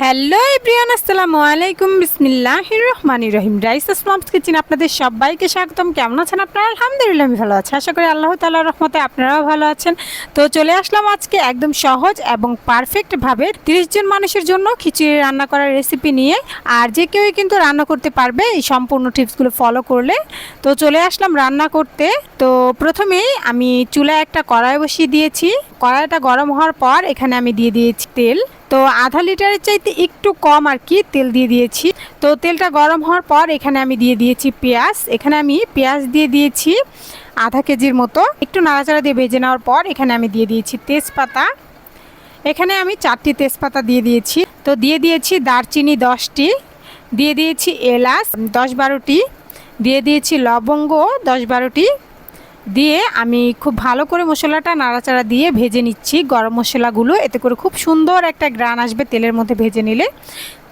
Hello everyone, আসসালামু আলাইকুম। বিসমিল্লাহির রহমানির রহিম। রাইস আসলামস কিচেন আপনাদের সবাইকে স্বাগতম। কেমন আছেন আপনারা? আলহামদুলিল্লাহ, আমি ভালো আছি। আশা করি আল্লাহ তাআলার রহমতে আপনারাও ভালো আছেন। তো চলে আসলাম আজকে একদম সহজ এবং পারফেক্টভাবে তিরিশ জন মানুষের জন্য খিচুড়ি রান্না করার রেসিপি নিয়ে। আর যে কেউই কিন্তু রান্না করতে পারবে এই সম্পূর্ণ টিপসগুলো ফলো করলে। তো চলে আসলাম রান্না করতে। তো প্রথমেই আমি চুলায় একটা কড়াই বসিয়ে দিয়েছি। কড়াইটা গরম হওয়ার পর এখানে আমি দিয়ে দিয়েছি তেল। তো আধা লিটারের চাইতে একটু কম আর কি তেল দিয়ে দিয়েছি। তো তেলটা গরম হওয়ার পর এখানে আমি দিয়ে দিয়েছি পেঁয়াজ। এখানে আমি পেঁয়াজ দিয়ে দিয়েছি আধা কেজির মতো। একটু নাড়াচাড়া দিয়ে ভেজে নেওয়ার পর এখানে আমি দিয়ে দিয়েছি তেজপাতা। এখানে আমি চারটি তেজপাতা দিয়ে দিয়েছি। তো দিয়ে দিয়েছি দারচিনি দশটি। দিয়ে দিয়েছি এলাচ দশ বারোটি। দিয়ে দিয়েছি লবঙ্গ দশ বারোটি। দিয়ে আমি খুব ভালো করে মশলাটা নাড়াচাড়া দিয়ে ভেজে নিচ্ছি। গরম মশলাগুলো, এতে করে খুব সুন্দর একটা গ্রান আসবে তেলের মধ্যে ভেজে নিলে।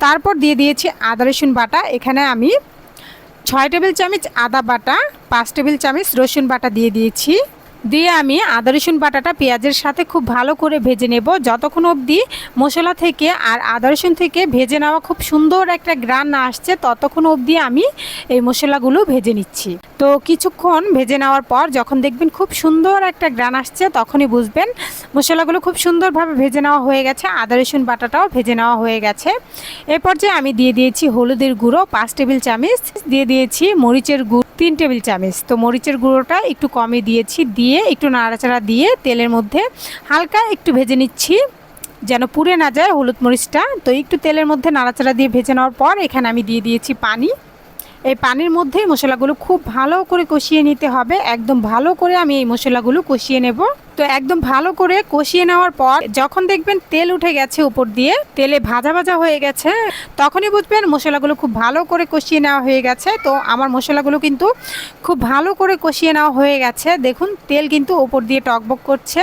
তারপর দিয়ে দিয়েছি আদা, রসুন বাটা। এখানে আমি ছয় টেবিল চামচ আদা বাটা, পাঁচ টেবিল চামচ রসুন বাটা দিয়ে দিয়েছি। দিয়ে আমি আদা, রসুন বাটাটা পেঁয়াজের সাথে খুব ভালো করে ভেজে নেব। যতক্ষণ অবধি মশলা থেকে আর আদা, রসুন থেকে ভেজে নেওয়া খুব সুন্দর একটা গ্রান না আসছে, ততক্ষণ অবধি আমি এই মশলাগুলো ভেজে নিচ্ছি। তো কিছুক্ষণ ভেজে নেওয়ার পর যখন দেখবেন খুব সুন্দর একটা গ্রান আসছে, তখনই বুঝবেন মশলাগুলো খুব সুন্দরভাবে ভেজে নেওয়া হয়ে গেছে, আদা, রসুন বাটাটাও ভেজে নেওয়া হয়ে গেছে। এরপর যে আমি দিয়ে দিয়েছি হলুদের গুঁড়ো, পাঁচ টেবিল চামচ, দিয়ে দিয়েছি মরিচের গুঁড়ো, তিন টেবিল চামচ। তো মরিচের গুঁড়োটা একটু কমে দিয়েছি, দিয়ে একটু নাড়াচাড়া দিয়ে তেলের মধ্যে হালকা একটু ভেজে নিচ্ছি, যেন পুড়ে না যায় হলুদ মরিচটা। তো একটু তেলের মধ্যে নাড়াচাড়া দিয়ে ভেজে নেওয়ার পর এখানে আমি দিয়ে দিয়েছি পানি। এই পানির মধ্যেই মশলাগুলো খুব ভালো করে কষিয়ে নিতে হবে। একদম ভালো করে আমি এই মশলাগুলো কষিয়ে নেব। তো একদম ভালো করে কষিয়ে নেওয়ার পর যখন দেখবেন তেল উঠে গেছে উপর দিয়ে, তেলে ভাজা ভাজা হয়ে গেছে, তখনই বুঝবেন মশলাগুলো খুব ভালো করে কষিয়ে নেওয়া হয়ে গেছে। তো আমার মশলাগুলো কিন্তু খুব ভালো করে কষিয়ে নেওয়া হয়ে গেছে। দেখুন, তেল কিন্তু উপর দিয়ে টকবক করছে।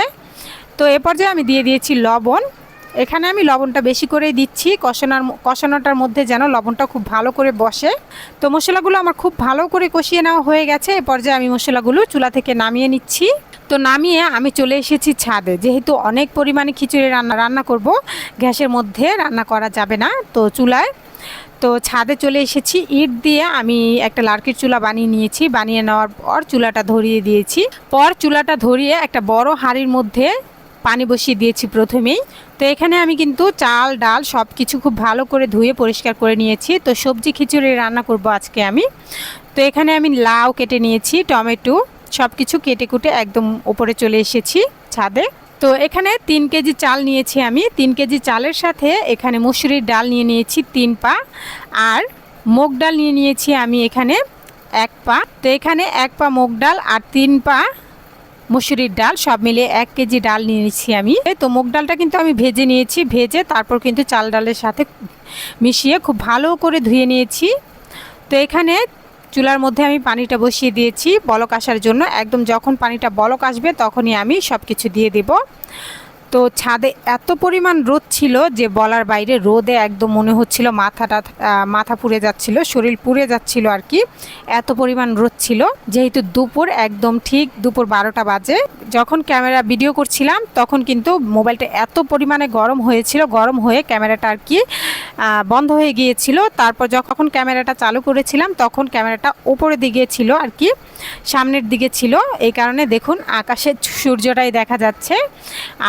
তো এ পর্যায়ে আমি দিয়ে দিয়েছি লবণ। এখানে আমি লবণটা বেশি করেই দিচ্ছি। কষানোর কষানোটার মধ্যে যেন লবণটা খুব ভালো করে বসে। তো মশলাগুলো আমার খুব ভালো করে কষিয়ে নেওয়া হয়ে গেছে। এ পর্যায়ে আমি মশলাগুলো চুলা থেকে নামিয়ে নিচ্ছি। তো নামিয়ে আমি চলে এসেছি ছাদে। যেহেতু অনেক পরিমাণে খিচুড়ি রান্না রান্না করব, গ্যাসের মধ্যে রান্না করা যাবে না। তো চুলায়, তো ছাদে চলে এসেছি। ইট দিয়ে আমি একটা লার্কির চুলা বানিয়ে নিয়েছি। বানিয়ে নেওয়ার পর চুলাটা ধরিয়ে দিয়েছি। পর চুলাটা ধরিয়ে একটা বড় হাঁড়ির মধ্যে পানি বসিয়ে দিয়েছি প্রথমেই। তো এখানে আমি কিন্তু চাল, ডাল সব কিছু খুব ভালো করে ধুয়ে পরিষ্কার করে নিয়েছি। তো সবজি খিচুড়ি রান্না করব আজকে আমি। তো এখানে আমি লাউ কেটে নিয়েছি, টমেটো সব কিছু কেটে কুটে একদম ওপরে চলে এসেছি ছাদে। তো এখানে তিন কেজি চাল নিয়েছি আমি। তিন কেজি চালের সাথে এখানে মুসুরির ডাল নিয়ে নিয়েছি তিন পা। আর মুগ ডাল নিয়ে নিয়েছি আমি এখানে এক পা। তো এখানে এক পা মুগ ডাল আর তিন পা মুসুরির ডাল, সব মিলে এক কেজি ডাল নিয়েছি আমি। তো মুগ ডালটা কিন্তু আমি ভেজে নিয়েছি, ভেজে তারপর কিন্তু চাল ডালের সাথে মিশিয়ে খুব ভালো করে ধুয়ে নিয়েছি। তো এখানে চুলার মধ্যে আমি পানিটা বসিয়ে দিয়েছি বলক আসার জন্য। একদম যখন পানিটা বলক আসবে তখনই আমি সব কিছু দিয়ে দেব। তো ছাদে এত পরিমাণ রোদ ছিল যে বলার বাইরে রোদে একদম মনে হচ্ছিল মাথাটা মাথা পুড়ে যাচ্ছিল, শরীর পুড়ে যাচ্ছিল আর কি। এত পরিমাণ রোদ ছিল, যেহেতু দুপুর একদম ঠিক দুপুর বারোটা বাজে। যখন ক্যামেরা ভিডিও করছিলাম, তখন কিন্তু মোবাইলটা এত পরিমাণে গরম হয়েছিল, গরম হয়ে ক্যামেরাটা আর কি বন্ধ হয়ে গিয়েছিল। তারপর যখন ক্যামেরাটা চালু করেছিলাম, তখন ক্যামেরাটা উপরের দিকে ছিল আর কি, সামনের দিকে ছিল। এই কারণে দেখুন, আকাশের সূর্যটাই দেখা যাচ্ছে।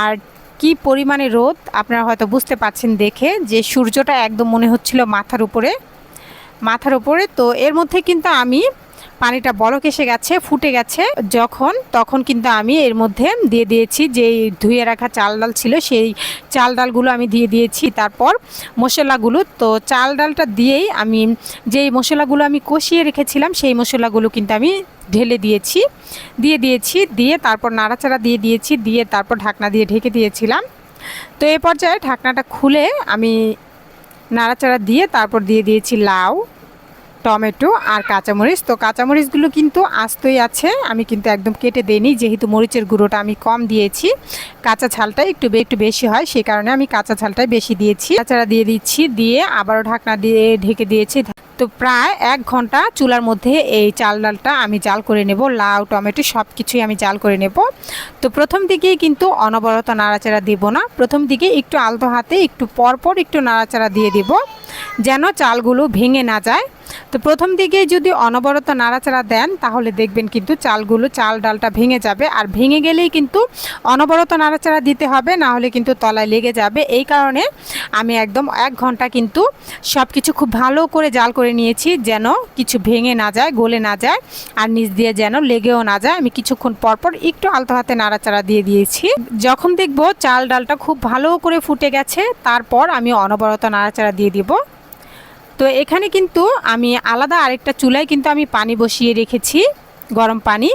আর কি পরিমাণে রোদ আপনারা হয়তো বুঝতে পাচ্ছেন দেখে যে সূর্যটা একদম মনে হচ্ছিল মাথার উপরে মাথার উপরে। তো এর মধ্যে কিন্তু আমি পানিটা বলক এসে গেছে, ফুটে গেছে, যখন, তখন কিন্তু আমি এর মধ্যে দিয়ে দিয়েছি যে ধুয়ে রাখা চাল ডাল ছিল, সেই চাল ডালগুলো আমি দিয়ে দিয়েছি। তারপর মশলাগুলো, তো চাল ডালটা দিয়েই আমি যেই মশলাগুলো আমি কষিয়ে রেখেছিলাম, সেই মশলাগুলো কিন্তু আমি ঢেলে দিয়েছি। দিয়ে দিয়েছি, দিয়ে তারপর নাড়াচাড়া দিয়ে দিয়েছি, দিয়ে তারপর ঢাকনা দিয়ে ঢেকে দিয়েছিলাম। তো এ পর্যায়ে ঢাকনাটা খুলে আমি নাড়াচাড়া দিয়ে তারপর দিয়ে দিয়েছি লাউ। টমেটো আর কাঁচামরিচ। তো কাঁচামরিচগুলো কিন্তু আস্তই আছে, আমি কিন্তু একদম কেটে দিইনি, যেহেতু মরিচের গুঁড়োটা আমি কম দিয়েছি। কাঁচা ছালটা একটু একটু বেশি হয়, সেই কারণে আমি কাঁচা ছালটাই বেশি দিয়েছি। নাড়াচাড়া দিয়ে দিচ্ছি, দিয়ে আবারও ঢাকনা দিয়ে ঢেকে দিয়েছি। তো তো প্রায় এক ঘণ্টা চুলার মধ্যে এই চাল ডালটা আমি জাল করে নেব, লাউ, টমেটো সব কিছুই আমি জাল করে নেব। তো প্রথম দিকেই কিন্তু অনবরত নাড়াচাড়া দিব না, প্রথম দিকে একটু আলতো হাতে, একটু পরপর একটু নাড়াচাড়া দিয়ে দিব, যেন চালগুলো ভেঙে না যায়। তো প্রথম দিকে যদি অনবরত নাড়াচাড়া দেন, তাহলে দেখবেন কিন্তু চালগুলো, চাল ডালটা ভেঙে যাবে। আর ভেঙে গেলেই কিন্তু অনবরত নাড়াচাড়া দিতে হবে, না হলে কিন্তু তলায় লেগে যাবে। এই কারণে আমি একদম এক ঘণ্টা কিন্তু সব কিছু খুব ভালো করে জাল করে নিয়েছি, যেন কিছু ভেঙে না যায়, গলে না যায়, আর নিচ দিয়ে যেন লেগেও না যায়। আমি কিছুক্ষণ পরপর একটু আলতো হাতে নাড়াচাড়া দিয়ে দিয়েছি। যখন দেখব চাল ডালটা খুব ভালো করে ফুটে গেছে, তারপর আমি অনবরত নাড়াচাড়া দিয়ে দিব। তো এখানে কিন্তু আমি আলাদা আরেকটা চুলায় কিন্তু আমি পানি বসিয়ে রেখেছি, গরম পানি।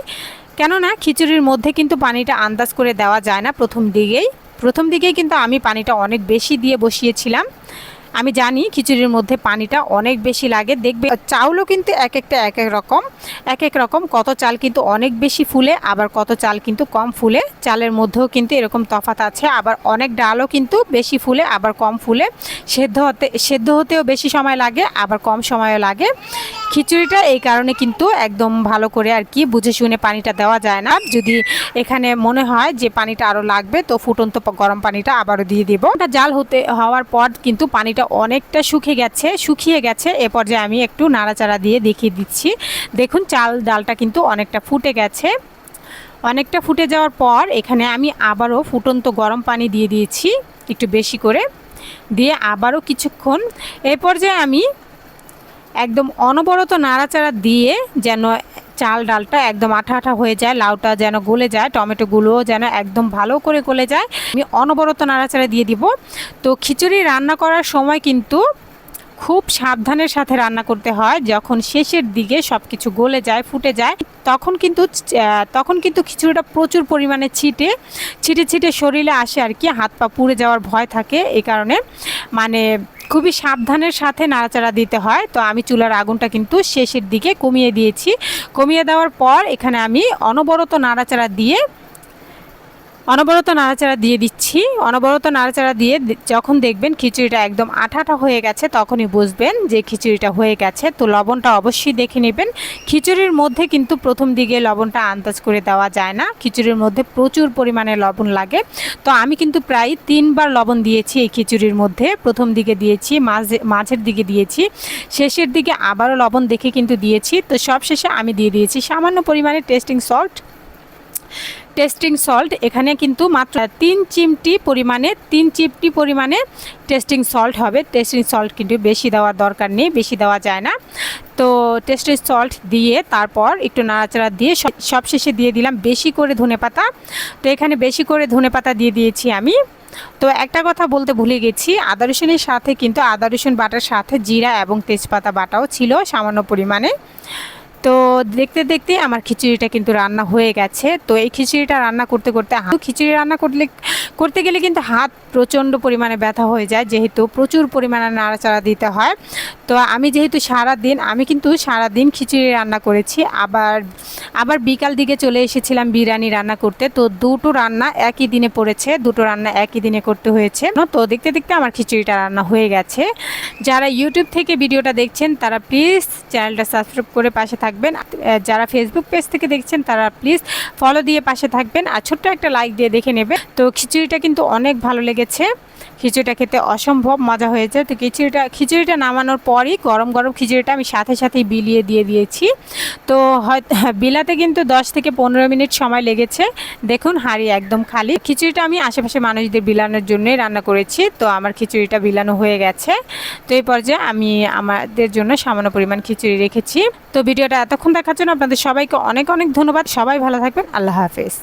কেননা খিচুড়ির মধ্যে কিন্তু পানিটা আন্দাজ করে দেওয়া যায় না প্রথম দিকেই। প্রথম দিকেই কিন্তু আমি পানিটা অনেক বেশি দিয়ে বসিয়েছিলাম। আমি জানি খিচুড়ির মধ্যে পানিটা অনেক বেশি লাগে। দেখবে চাউলও কিন্তু এক একটা, এক এক রকম, এক এক রকম। কত চাল কিন্তু অনেক বেশি ফুলে, আবার কত চাল কিন্তু কম ফুলে। চালের মধ্যেও কিন্তু এরকম তফাত আছে, আবার অনেক ডালও কিন্তু বেশি ফুলে, আবার কম ফুলে। সেদ্ধ হতে, সেদ্ধ হতেও বেশি সময় লাগে, আবার কম সময়ও লাগে। খিচুড়িটা এই কারণে কিন্তু একদম ভালো করে আর কি বুঝে শুনে পানিটা দেওয়া যায় না। যদি এখানে মনে হয় যে পানিটা আরও লাগবে, তো ফুটন্ত গরম পানিটা আবারও দিয়ে দিব। ওটা জাল হতে, হওয়ার পর কিন্তু পানিটা অনেকটা শুকিয়ে গেছে শুকিয়ে গেছে। এ পর্যায়ে আমি একটু নাড়াচাড়া দিয়ে দেখিয়ে দিচ্ছি। দেখুন, চাল, ডালটা কিন্তু অনেকটা ফুটে গেছে। অনেকটা ফুটে যাওয়ার পর এখানে আমি আবারও ফুটন্ত গরম পানি দিয়ে দিয়েছি, একটু বেশি করে। দিয়ে আবারও কিছুক্ষণ। এই পর্যায়ে আমি একদম অনবরত নাড়াচাড়া দিয়ে যেন চাল ডালটা একদম আঠা আঠা হয়ে যায়, লাউটা যেন গলে যায়, টমেটোগুলোও যেন একদম ভালো করে গলে যায়। আমি অনবরত নাড়াচাড়া দিয়ে দিব। তো খিচুড়ি রান্না করার সময় কিন্তু খুব সাবধানের সাথে রান্না করতে হয়। যখন শেষের দিকে সব কিছু গলে যায়, ফুটে যায়, তখন কিন্তু তখন কিন্তু খিচুড়িটা প্রচুর পরিমাণে ছিটে ছিটে ছিটে শরীরে আসে আর কি, হাত পা পুড়ে যাওয়ার ভয় থাকে। এই কারণে মানে খুবই সাবধানের সাথে নাড়াচাড়া দিতে হয়। তো আমি চুলার আগুনটা কিন্তু শেষের দিকে কমিয়ে দিয়েছি। কমিয়ে দেওয়ার পর এখানে আমি অনবরত নাড়াচাড়া দিয়ে অনবরত নাড়াচাড়া দিয়ে দিচ্ছি। অনবরত নাড়াচাড়া দিয়ে যখন দেখবেন খিচুড়িটা একদম আঠাটা হয়ে গেছে, তখনই বুঝবেন যে খিচুড়িটা হয়ে গেছে। তো লবণটা অবশ্যই দেখে নেবেন। খিচুড়ির মধ্যে কিন্তু প্রথম দিকে লবণটা আন্দাজ করে দেওয়া যায় না। খিচুড়ির মধ্যে প্রচুর পরিমাণে লবণ লাগে। তো আমি কিন্তু প্রায় তিনবার লবণ দিয়েছি এই খিচুড়ির মধ্যে। প্রথম দিকে দিয়েছি, মাঝে মাঝের দিকে দিয়েছি। শেষের দিকে আবারও লবণ দেখে কিন্তু দিয়েছি। তো সব শেষে আমি দিয়ে দিয়েছি সামান্য পরিমাণে টেস্টিং সল্ট। টেস্টিং সল্ট এখানে কিন্তু মাত্র তিন চিমটি পরিমাণে, তিন চিমটি পরিমাণে টেস্টিং সল্ট হবে। টেস্টিং সল্ট কিন্তু বেশি দেওয়ার দরকার নেই, বেশি দেওয়া যায় না। তো টেস্টিং সল্ট দিয়ে তারপর একটু নাড়াচাড়া দিয়ে সব- সবশেষে দিয়ে দিলাম বেশি করে ধনেপাতা তো এখানে বেশি করে ধনেপাতা দিয়ে দিয়েছি আমি। তো একটা কথা বলতে ভুলে গেছি, আদা রসুনের সাথে কিন্তু আদা রসুন বাটার সাথে জিরা এবং তেজপাতা বাটাও ছিল সামান্য পরিমাণে। তো দেখতে দেখতে আমার খিচুড়িটা কিন্তু রান্না হয়ে গেছে। তো এই খিচুড়িটা রান্না করতে করতে হাত খিচুড়ি রান্না করলে, করতে গেলে কিন্তু হাত প্রচণ্ড পরিমাণে ব্যথা হয়ে যায়, যেহেতু প্রচুর পরিমাণে নাড়াচাড়া দিতে হয়। তো আমি যেহেতু সারা দিন আমি কিন্তু সারা দিন খিচুড়ি রান্না করেছি। আবার আবার বিকাল দিকে চলে এসেছিলাম বিরিয়ানি রান্না করতে। তো দুটো রান্না একই দিনে পড়েছে, দুটো রান্না একই দিনে করতে হয়েছে। তো দেখতে দেখতে আমার খিচুড়িটা রান্না হয়ে গেছে। যারা ইউটিউব থেকে ভিডিওটা দেখছেন, তারা প্লিজ চ্যানেলটা সাবস্ক্রাইব করে পাশে থাকবেন। যারা ফেসবুক পেজ থেকে দেখছেন, তারা প্লিজ ফলো দিয়ে পাশে থাকবেন। আর ছোট্ট একটা লাইক দিয়ে দেখে নেবেন। তো খিচুড়িটা কিন্তু অনেক ভালো লেগেছে। খিচুড়িটা খেতে অসম্ভব মজা হয়েছে। তো খিচুড়িটা খিচুড়িটা নামানোর পরই গরম গরম খিচুড়িটা আমি সাথে সাথেই বিলিয়ে দিয়ে দিয়েছি। তো হয়তো, বিলাতে কিন্তু দশ থেকে পনেরো মিনিট সময় লেগেছে। দেখুন, হাঁড়ি একদম খালি। খিচুড়িটা আমি আশেপাশে মানুষদের বিলানোর জন্যই রান্না করেছি। তো আমার খিচুড়িটা বিলানো হয়ে গেছে। তো এই পর্যায়ে আমি আমাদের জন্য সামান্য পরিমাণ খিচুড়ি রেখেছি। তো ভিডিওটা এতক্ষণ দেখার জন্য আপনাদের সবাইকে অনেক অনেক ধন্যবাদ। সবাই ভালো থাকবেন। আল্লাহ হাফেজ।